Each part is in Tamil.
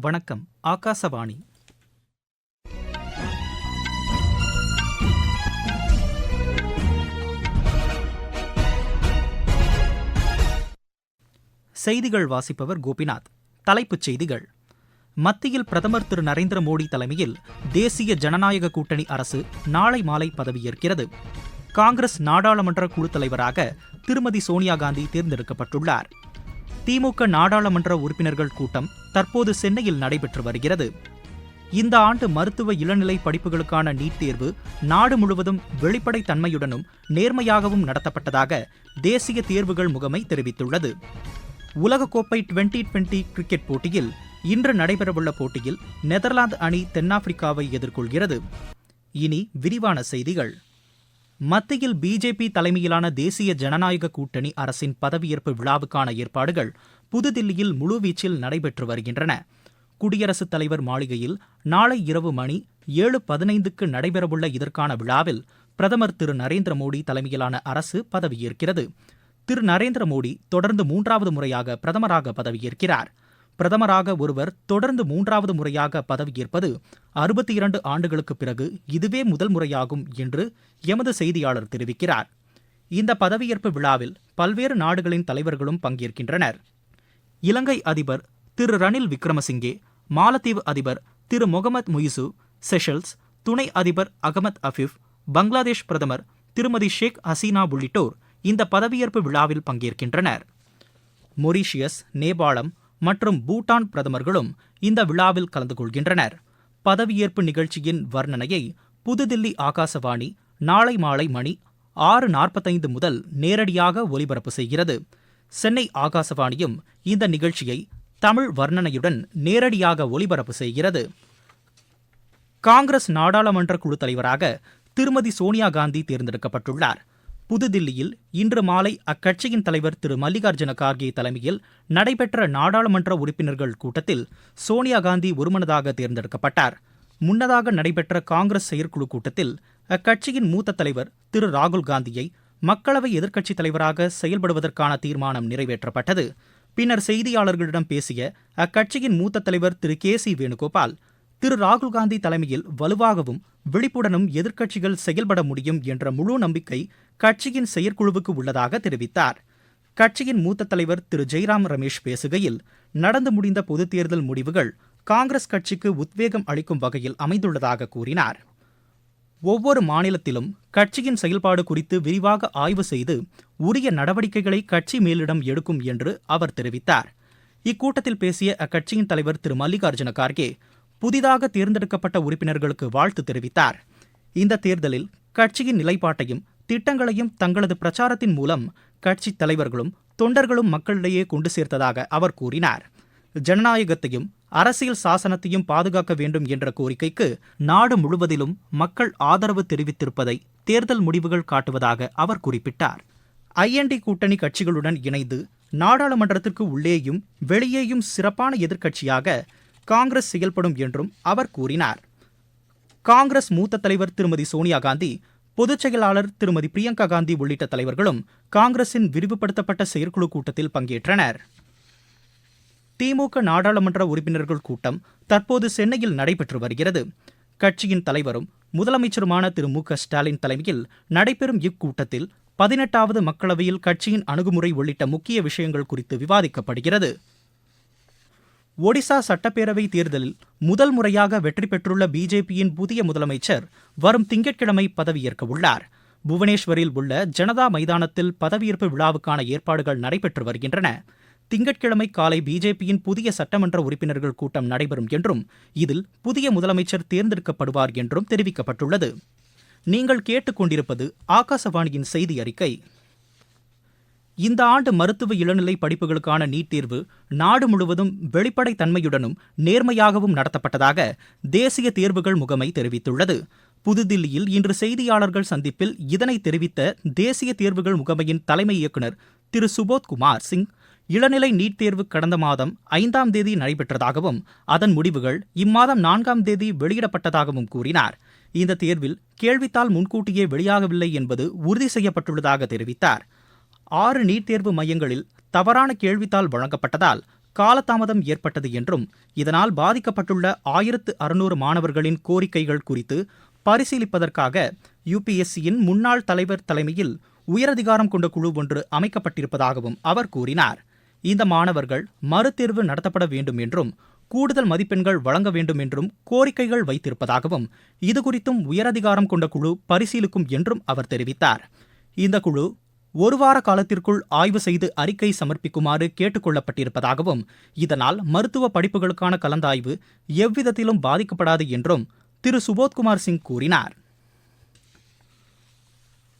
வணக்கம் ஆகாசவாணி. செய்திகள் வாசிப்பவர் கோபிநாத். தலைப்புச் செய்திகள். மத்தியில் பிரதமர் திரு நரேந்திர மோடி தலைமையில் தேசிய ஜனநாயக கூட்டணி அரசு நாளை மாலை பதவியேற்கிறது. காங்கிரஸ் நாடாளுமன்ற குழு தலைவராக திருமதி சோனியா காந்தி தேர்ந்தெடுக்கப்பட்டுள்ளார். திமுக நாடாளுமன்ற உறுப்பினர்கள் கூட்டம் தற்போது சென்னையில் நடைபெற்று வருகிறது. இந்த ஆண்டு மருத்துவ இளநிலை படிப்புகளுக்கான நீட் தேர்வு நாடு முழுவதும் வெளிப்படைத்தன்மையுடனும் நேர்மையாகவும் நடத்தப்பட்டதாக தேசிய தேர்வுகள் முகமை தெரிவித்துள்ளது. உலகக்கோப்பை டுவெண்டி டுவெண்டி கிரிக்கெட் போட்டியில் இன்று நடைபெறவுள்ள போட்டியில் நெதர்லாந்து அணி தென்னாப்பிரிக்காவை எதிர்கொள்கிறது. இனி விரிவான செய்திகள். மத்தியில் பிஜேபி தலைமையிலான தேசிய ஜனநாயக கூட்டணி அரசின் பதவியேற்பு விழாவுக்கான ஏற்பாடுகள் புதுதில்லியில் முழுவீச்சில் நடைபெற்று வருகின்றன. குடியரசுத் தலைவர் மாளிகையில் நாளை இரவு மணி ஏழு பதினைந்துக்கு நடைபெறவுள்ள இதற்கான விழாவில் பிரதமர் திரு நரேந்திர மோடி தலைமையிலான அரசு பதவியேற்கிறது. திரு நரேந்திர மோடி தொடர்ந்து மூன்றாவது முறையாக பிரதமராக பதவியேற்கிறார். பிரதமராக ஒருவர் தொடர்ந்து மூன்றாவது முறையாக பதவியேற்பது அறுபத்தி இரண்டு ஆண்டுகளுக்கு பிறகு இதுவே முதல் முறையாகும் என்று எமது செய்தியாளர் தெரிவிக்கிறார். இந்த பதவியேற்பு விழாவில் பல்வேறு நாடுகளின் தலைவர்களும் பங்கேற்கின்றனர். இலங்கை அதிபர் திரு ரணில் விக்ரமசிங்கே மாலத்தீவு அதிபர் திரு முகமது முயிசு செஷல்ஸ் துணை அதிபர் அகமது அஃபிஃப் பங்களாதேஷ் பிரதமர் திருமதி ஷேக் ஹசீனா உள்ளிட்டோர் இந்த பதவியேற்பு விழாவில் பங்கேற்கின்றனர். மொரீஷியஸ் நேபாளம் மற்றும் பூட்டான் பிரதமர்களும் இந்த விழாவில் கலந்து கொள்கின்றனர். பதவியேற்பு நிகழ்ச்சியின் வர்ணனையை புதுதில்லி ஆகாசவாணி நாளை மாலை மணி ஆறு நாற்பத்தைந்து முதல் நேரடியாக ஒலிபரப்பு செய்கிறது. சென்னை ஆகாசவாணியும் இந்த நிகழ்ச்சியை தமிழ் வர்ணனையுடன் நேரடியாக ஒலிபரப்பு செய்கிறது. காங்கிரஸ் நாடாளுமன்ற குழு தலைவராக திருமதி சோனியா காந்தி தேர்ந்தெடுக்கப்பட்டுள்ளார். புதுதில்லியில் இன்று மாலை அக்கட்சியின் தலைவர் திரு மல்லிகார்ஜுன கார்கே தலைமையில் நடைபெற்ற நாடாளுமன்ற உறுப்பினர்கள் கூட்டத்தில் சோனியா காந்தி ஒருமனதாக தேர்ந்தெடுக்கப்பட்டார். முன்னதாக நடைபெற்ற காங்கிரஸ் செயற்குழு கூட்டத்தில் அக்கட்சியின் மூத்த தலைவர் திரு ராகுல் காந்தியை மக்களவை எதிர்க்கட்சித் தலைவராக செயல்படுவதற்கான தீர்மானம் நிறைவேற்றப்பட்டது. பின்னர் செய்தியாளர்களிடம் பேசிய அக்கட்சியின் மூத்த தலைவர் திரு. கே. சி. வேணுகோபால் திரு. ராகுல்காந்தி தலைமையில் வலுவாகவும் விழிப்புடனும் எதிர்க்கட்சிகள் செயல்பட முடியும் என்ற முழு நம்பிக்கை கட்சியின் செயற்குழுவுக்கு உள்ளதாக தெரிவித்தார். கட்சியின் மூத்த தலைவர் திரு. ஜெய்ராம் ரமேஷ் பேசுகையில் நடந்து முடிந்த பொதுத் தேர்தல் முடிவுகள் காங்கிரஸ் கட்சிக்கு உத்வேகம் அளிக்கும் வகையில் அமைந்துள்ளதாக கூறினார். ஒவ்வொரு மாநிலத்திலும் கட்சியின் செயல்பாடு குறித்து விரிவாக ஆய்வு செய்து உரிய நடவடிக்கைகளை கட்சி மேலிடம் எடுக்கும் என்று அவர் தெரிவித்தார். இக்கூட்டத்தில் பேசிய அக்கட்சியின் தலைவர் திரு. மல்லிகார்ஜுன கார்கே புதிதாக தேர்ந்தெடுக்கப்பட்ட உறுப்பினர்களுக்கு வாழ்த்து தெரிவித்தார். இந்த தேர்தலில் கட்சியின் நிலைப்பாட்டையும் திட்டங்களையும் தங்களது பிரச்சாரத்தின் மூலம் கட்சி தலைவர்களும் தொண்டர்களும் மக்களிடையே கொண்டு சேர்த்ததாக அவர் கூறினார். ஜனநாயகத்தையும் அரசியல் சாசனத்தையும் பாதுகாக்க வேண்டும் என்ற கோரிக்கைக்கு நாடு முழுவதிலும் மக்கள் ஆதரவு தெரிவித்திருப்பதை தேர்தல் முடிவுகள் காட்டுவதாக அவர் குறிப்பிட்டார். ஐஎன்டி கூட்டணி கட்சிகளுடன் இணைந்து நாடாளுமன்றத்திற்கு உள்ளேயும் வெளியேயும் சிறப்பான எதிர்க்கட்சியாக காங்கிரஸ் செயல்படும் என்றும் அவர் கூறினார். காங்கிரஸ் மூத்த தலைவர் திருமதி சோனியா காந்தி பொதுச் செயலாளர் திருமதி பிரியங்கா காந்தி உள்ளிட்ட தலைவர்களும் காங்கிரசின் விரிவுபடுத்தப்பட்ட செயற்குழு கூட்டத்தில் பங்கேற்றனர். திமுக நாடாளுமன்ற உறுப்பினர்கள் கூட்டம் தற்போது சென்னையில் நடைபெற்று வருகிறது. கட்சியின் தலைவரும் முதலமைச்சருமான திரு மு க ஸ்டாலின் தலைமையில் நடைபெறும் இக்கூட்டத்தில் பதினெட்டாவது மக்களவையில் கட்சியின் அணுகுமுறை உள்ளிட்ட முக்கிய விஷயங்கள் குறித்து விவாதிக்கப்படுகிறது. ஒடிசா சட்டப்பேரவை தேர்தலில் முதல் முறையாக வெற்றி பெற்றுள்ள பிஜேபியின் புதிய முதலமைச்சர் வரும் திங்கட்கிழமை பதவியேற்க உள்ளார். புவனேஸ்வரில் உள்ள ஜனதா மைதானத்தில் பதவியேற்பு விழாவுக்கான ஏற்பாடுகள் நடைபெற்று வருகின்றன. திங்கட்கிழமை காலை பிஜேபியின் புதிய சட்டமன்ற உறுப்பினர்கள் கூட்டம் நடைபெறும் என்றும் இதில் புதிய முதலமைச்சர் தேர்ந்தெடுக்கப்படுவார் என்றும் தெரிவிக்கப்பட்டுள்ளது. நீங்கள் கேட்டுக்கொண்டிருப்பது ஆகாசவாணியின் செய்தி அறிக்கை. இந்த ஆண்டு மருத்துவ இளநிலை படிப்புகளுக்கான நீட் தேர்வு நாடு முழுவதும் வெளிப்படைத் தன்மையுடனும் நேர்மையாகவும் நடத்தப்பட்டதாக தேசிய தேர்வுகள் முகமை தெரிவித்துள்ளது. புதுதில்லியில் இன்று செய்தியாளர்கள் சந்திப்பில் இதனை தெரிவித்த தேசிய தேர்வுகள் முகமையின் தலைமை இயக்குநர் திரு. சுபோத் குமார் சிங் இளநிலை நீட் தேர்வு கடந்த மாதம் ஐந்தாம் தேதி நடைபெற்றதாகவும் அதன் முடிவுகள் இம்மாதம் நான்காம் தேதி வெளியிடப்பட்டதாகவும் கூறினார். இந்த தேர்வில் கேள்வித்தாள் முன்கூட்டியே வெளியாகவில்லை என்பது உறுதி செய்யப்பட்டுள்ளதாக தெரிவித்தார். ஆறு நீட் தேர்வு மையங்களில் தவறான கேள்வித்தாள் வழங்கப்பட்டதால் காலதாமதம் ஏற்பட்டது என்றும் இதனால் பாதிக்கப்பட்டுள்ள ஆயிரத்து அறுநூறு மாணவர்களின் கோரிக்கைகள் குறித்து பரிசீலிப்பதற்காக யுபிஎஸ்சியின் முன்னாள் தலைவர் தலைமையில் உயரதிகாரம் கொண்ட குழு ஒன்று அமைக்கப்பட்டிருப்பதாகவும் அவர் கூறினார். இந்த மாணவர்கள் மறுதேர்வு நடத்தப்பட வேண்டும் என்றும் கூடுதல் மதிப்பெண்கள் வழங்க வேண்டும் என்றும் கோரிக்கைகள் வைத்திருப்பதாகவும் இதுகுறித்தும் உயரதிகாரம் கொண்ட குழு பரிசீலிக்கும் என்றும் அவர் தெரிவித்தார். இந்த குழு ஒரு வார காலத்திற்குள் ஆய்வு செய்து அறிக்கை சமர்ப்பிக்குமாறு கேட்டுக் கொள்ளப்பட்டிருப்பதாகவும் இதனால் மருத்துவ படிப்புகளுக்கான கலந்தாய்வு எவ்விதத்திலும் பாதிக்கப்படாது என்றும் திரு. சுபோத்குமார் சிங் கூறினார்.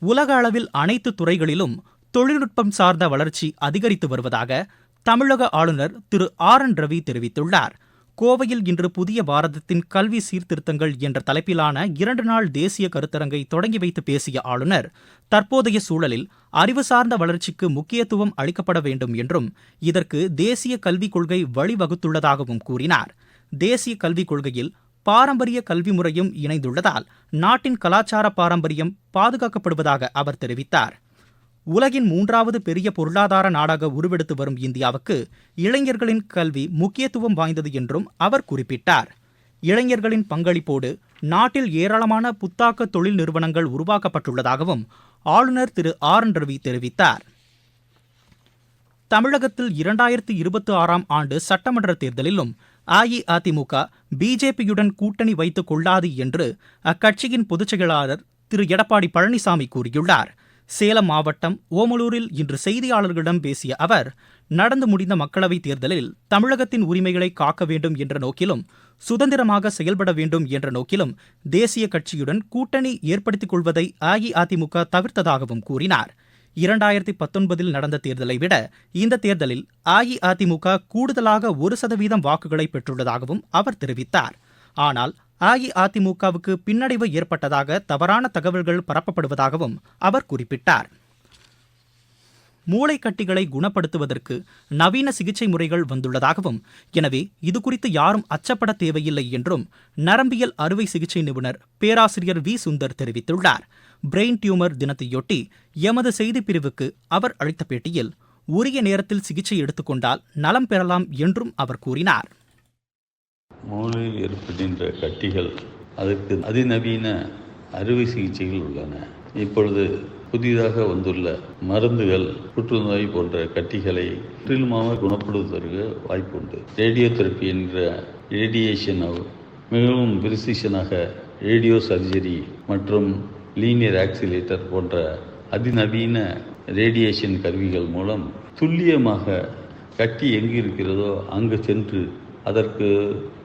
உலக அளவில் அனைத்து துறைகளிலும் தொழில்நுட்பம் சார்ந்த வளர்ச்சி அதிகரித்து வருவதாக தமிழக ஆளுநர் திரு ஆர் என் ரவி தெரிவித்துள்ளார். கோவையில் இன்று புதிய பாரதத்தின் கல்வி சீர்திருத்தங்கள் என்ற தலைப்பிலான இரண்டு நாள் தேசிய கருத்தரங்கை தொடங்கி வைத்து பேசிய ஆளுநர் தற்போதைய சூழலில் அறிவு சார்ந்த வளர்ச்சிக்கு முக்கியத்துவம் அளிக்கப்பட வேண்டும் என்றும் இதற்கு தேசிய கல்விக் கொள்கை வழிவகுத்துள்ளதாகவும் கூறினார். தேசிய கல்விக் கொள்கையில் பாரம்பரிய கல்வி முறையும் இணைந்துள்ளதால் நாட்டின் கலாச்சார பாரம்பரியம் பாதுகாக்கப்படுவதாக அவர் தெரிவித்தார். உலகின் மூன்றாவது பெரிய பொருளாதார நாடாக உருவெடுத்து வரும் இந்தியாவுக்கு இளைஞர்களின் கல்வி முக்கியத்துவம் வாய்ந்தது என்றும் அவர் குறிப்பிட்டார். இளைஞர்களின் பங்களிப்போடு நாட்டில் ஏராளமான புத்தாக்க தொழில் நிறுவனங்கள் உருவாக்கப்பட்டுள்ளதாகவும் ஆளுநர் திரு ஆர். என் ரவி தெரிவித்தார். தமிழகத்தில் இரண்டாயிரத்தி இருபத்தி ஆறாம் ஆண்டு சட்டமன்ற தேர்தலிலும் அஇஅதிமுக பிஜேபியுடன் கூட்டணி வைத்துக் கொள்ளாது என்று அக்கட்சியின் பொதுச் செயலாளர் திரு. எடப்பாடி பழனிசாமி கூறியுள்ளார். சேலம் மாவட்டம் ஓமலூரில் இன்று செய்தியாளர்களிடம் பேசிய அவர் நடந்து முடிந்த மக்களவைத் தேர்தலில் தமிழகத்தின் உரிமைகளை காக்க வேண்டும் என்ற நோக்கிலும் சுதந்திரமாக செயல்பட வேண்டும் என்ற நோக்கிலும் தேசிய கட்சியுடன் கூட்டணி ஏற்படுத்திக் கொள்வதை அஇஅதிமுக தவிர்த்ததாகவும் கூறினார். இரண்டாயிரத்தி பத்தொன்பதில் நடந்த தேர்தலை விட இந்த தேர்தலில் அஇஅதிமுக கூடுதலாக ஒரு சதவீதம் வாக்குகளை பெற்றுள்ளதாகவும் அவர் தெரிவித்தார். ஆனால் அஇஅதிமுகவுக்கு பின்னடைவு ஏற்பட்டதாக தவறான தகவல்கள் பரப்பப்படுவதாகவும் அவர் குறிப்பிட்டார். மூளைக்கட்டிகளை குணப்படுத்துவதற்கு நவீன சிகிச்சை முறைகள் வந்துள்ளதாகவும் எனவே இதுகுறித்து யாரும் அச்சப்பட தேவையில்லை என்றும் நரம்பியல் அறுவை சிகிச்சை நிபுணர் பேராசிரியர் வி. சுந்தர் தெரிவித்துள்ளார். பிரெயின் டியூமர் தினத்தையொட்டி எமது செய்திப் பிரிவுக்கு அவர் அளித்த பேட்டியில் உரிய நேரத்தில் சிகிச்சை எடுத்துக்கொண்டால் நலம் பெறலாம் என்றும் அவர் கூறினார். மூளையில் ஏற்படுகின்ற கட்டிகள் அதற்கு அதிநவீன அறுவை சிகிச்சைகள் உள்ளன. இப்பொழுது புதிதாக வந்துள்ள மருந்துகள் புற்றுநோய் போன்ற கட்டிகளை முற்றிலுமாக குணப்படுத்துவதற்கு வாய்ப்புண்டு. ரேடியோ தெரப்பி என்ற ரேடியேஷன் மிகவும் பிரிசிஷனாக ரேடியோ சர்ஜரி மற்றும் லீனியர் ஆக்சிலேட்டர் போன்ற அதிநவீன ரேடியேஷன் கருவிகள் மூலம் துல்லியமாக கட்டி எங்கு இருக்கிறதோ அங்கு சென்று அதற்கு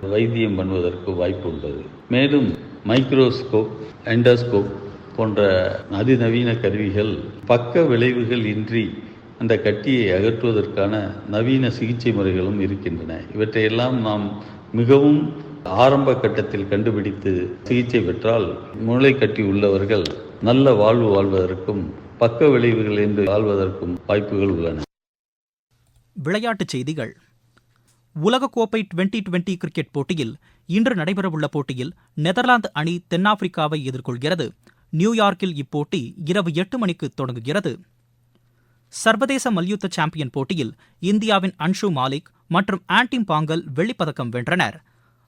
வைத்தியம் பண்ணுவதற்கு வாய்ப்பு உள்ளது மேலும் மைக்ரோஸ்கோப் எண்டோஸ்கோப் போன்ற அதிநவீன கருவிகள் பக்க விளைவுகள் இன்றி அந்த கட்டியை அகற்றுவதற்கான நவீன சிகிச்சை முறைகளும் இருக்கின்றன. இவற்றையெல்லாம் நாம் மிகவும் ஆரம்ப கட்டத்தில் கண்டுபிடித்து சிகிச்சை பெற்றால் மூளை கட்டி உள்ளவர்கள் நல்ல வாழ்வு வாழ்வதற்கும் பக்க விளைவுகள் என்று வாழ்வதற்கும் வாய்ப்புகள் உள்ளன. விளையாட்டுச் செய்திகள். உலகக்கோப்பை டுவெண்டி டுவெண்டி கிரிக்கெட் போட்டியில் இன்று நடைபெறவுள்ள போட்டியில் நெதர்லாந்து அணி தென்னாப்பிரிக்காவை எதிர்கொள்கிறது. நியூயார்க்கில் இப்போட்டி இரவு எட்டு மணிக்கு தொடங்குகிறது. சர்வதேச மல்யுத்த சாம்பியன் போட்டியில் இந்தியாவின் அன்ஷு மாலிக் மற்றும் ஆன்டிம் பாங்கல் வெள்ளிப்பதக்கம் வென்றனர்.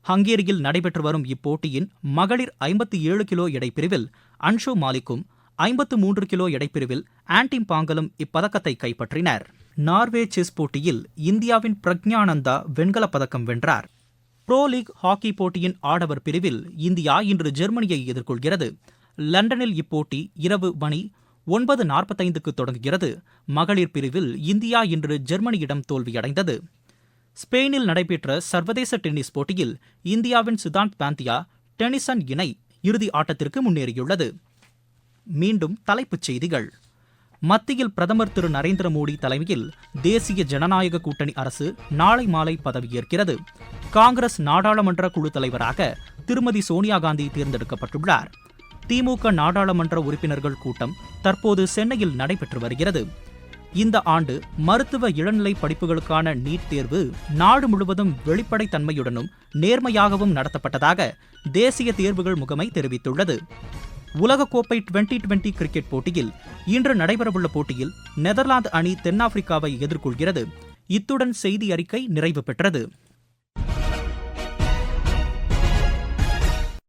ஹங்கேரியில் நடைபெற்று வரும் இப்போட்டியின் மகளிர் ஐம்பத்தி ஏழு கிலோ எடைப்பிரிவில் அன்ஷு மாலிக்கும் ஐம்பத்து மூன்று கிலோ எடைப்பிரிவில் ஆன்டிம் பாங்கலும் இப்பதக்கத்தை கைப்பற்றினர். நார்வே செஸ் போட்டியில் இந்தியாவின் பிரக்ஞானந்தா வெண்கலப் பதக்கம் வென்றார். ப்ரோ லீக் ஹாக்கி போட்டியின் ஆடவர் பிரிவில் இந்தியா இன்று ஜெர்மனியை எதிர்கொள்கிறது. லண்டனில் இப்போட்டி இரவு மணி ஒன்பது நாற்பத்தைந்துக்கு தொடங்குகிறது. மகளிர் பிரிவில் இந்தியா இன்று ஜெர்மனியிடம் தோல்வியடைந்தது. ஸ்பெயினில் நடைபெற்ற சர்வதேச டென்னிஸ் போட்டியில் இந்தியாவின் சுதாந்த் பாந்தியா டென்னிசன் இணை இறுதி ஆட்டத்திற்கு முன்னேறியுள்ளது. மீண்டும் தலைப்புச் செய்திகள். மத்தியில் பிரதமர் திரு நரேந்திர மோடி தலைமையில் தேசிய ஜனநாயக கூட்டணி அரசு நாளை மாலை பதவியேற்கிறது. காங்கிரஸ் நாடாளுமன்ற குழு தலைவராக திருமதி சோனியா காந்தி தேர்ந்தெடுக்கப்பட்டுள்ளார். திமுக நாடாளுமன்ற உறுப்பினர்கள் கூட்டம் தற்போது சென்னையில் நடைபெற்று வருகிறது. இந்த ஆண்டு மருத்துவ இளநிலை படிப்புகளுக்கான நீட் தேர்வு நாடு முழுவதும் வெளிப்படைத்தன்மையுடனும் நேர்மையாகவும் நடத்தப்பட்டதாக தேசிய தேர்வுகள் முகமை தெரிவித்துள்ளது. உலகக்கோப்பை டுவெண்டி டுவெண்டி கிரிக்கெட் போட்டியில் இன்று நடைபெறவுள்ள போட்டியில் நெதர்லாந்து அணி தென்னாப்பிரிக்காவை எதிர்கொள்கிறது. இத்துடன் செய்தி அறிக்கை நிறைவு பெற்றது.